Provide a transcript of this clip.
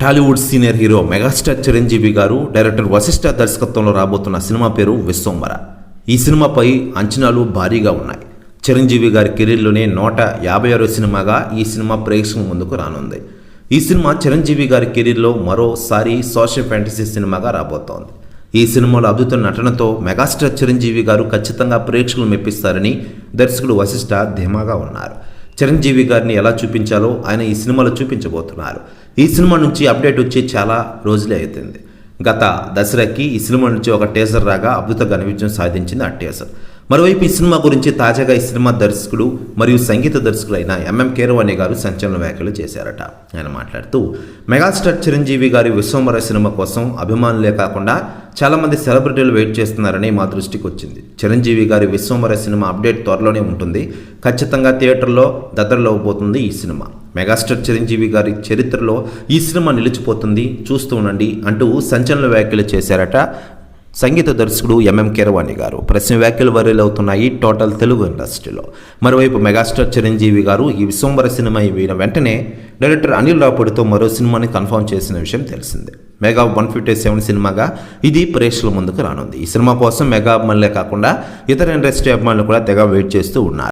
Tollywood senior hero megastar Chiranjeevi garu director Vasishta దర్శకత్వంలో రాబోతున్న cinema పేరు విశ్వంబర ఈ సినిమాపై అంచనాలు భారీగా ఉన్నాయి. చిరంజీవి గారి కెరీర్లోనే నూట యాభై ఆరో సినిమాగా ఈ సినిమా ప్రేక్షకుల ముందుకు రానుంది. ఈ సినిమా చిరంజీవి గారి కెరీర్లో మరోసారి సోషల్ ఫ్యాంటసీ సినిమాగా రాబోతోంది. ఈ సినిమాలో అద్భుత నటనతో మెగాస్టార్ చిరంజీవి గారు ఖచ్చితంగా ప్రేక్షకులు మెప్పిస్తారని దర్శకుడు వశిష్ఠ ధీమాగా ఉన్నారు. చిరంజీవి గారిని ఎలా చూపించాలో ఆయన ఈ సినిమాలో చూపించబోతున్నారు. ఈ సినిమా నుంచి అప్డేట్ వచ్చి చాలా రోజులే అవుతుంది గత దసరాకి ఈ సినిమా నుంచి ఒక టేజర్ రాగా అద్భుత ఘన విజయం సాధించింది ఆ టేజర్. మరోవైపు ఈ సినిమా గురించి తాజాగా ఈ సినిమా దర్శకుడు మరియు సంగీత దర్శకులైన ఎంఎం కేరవాణి గారు సంచలన వ్యాఖ్యలు చేశారట. ఆయన మాట్లాడుతూ మెగాస్టార్ చిరంజీవి గారి విశ్వంబర సినిమా కోసం అభిమానులే కాకుండా చాలామంది సెలబ్రిటీలు వెయిట్ చేస్తున్నారని మా దృష్టికి వచ్చింది. చిరంజీవి గారి విశ్వంబర సినిమా అప్డేట్ త్వరలోనే ఉంటుంది. ఖచ్చితంగా థియేటర్లో దద్దరిలో పోతుంది ఈ సినిమా. మెగాస్టార్ చిరంజీవి గారి చరిత్రలో ఈ సినిమా నిలిచిపోతుంది. చూస్తూ ఉండండి అంటూ సంచలన వ్యాఖ్యలు చేశారట సంగీత దర్శకుడు ఎంఎం కీరవాణి గారు. ప్రశ్న వ్యాఖ్యలు వరలవుతున్నాయి అవుతున్నాయి టోటల్ తెలుగు ఇండస్ట్రీలో. మరోవైపు మెగాస్టార్ చిరంజీవి గారు ఈ విశ్వంబర సినిమా అయిన వెంటనే డైరెక్టర్ అనిల్ రాపుడితో మరో సినిమాని కన్ఫర్మ్ చేసిన విషయం తెలిసిందే. మెగా వన్ ఫిఫ్టీ సెవెన్ సినిమాగా ఇది ప్రేక్షకుల ముందుకు రానుంది. ఈ సినిమా కోసం మెగా అభిమానులే కాకుండా ఇతర ఇండస్ట్రీ అభిమానులు కూడా తెగ వెయిట్ చేస్తూ ఉన్నారు.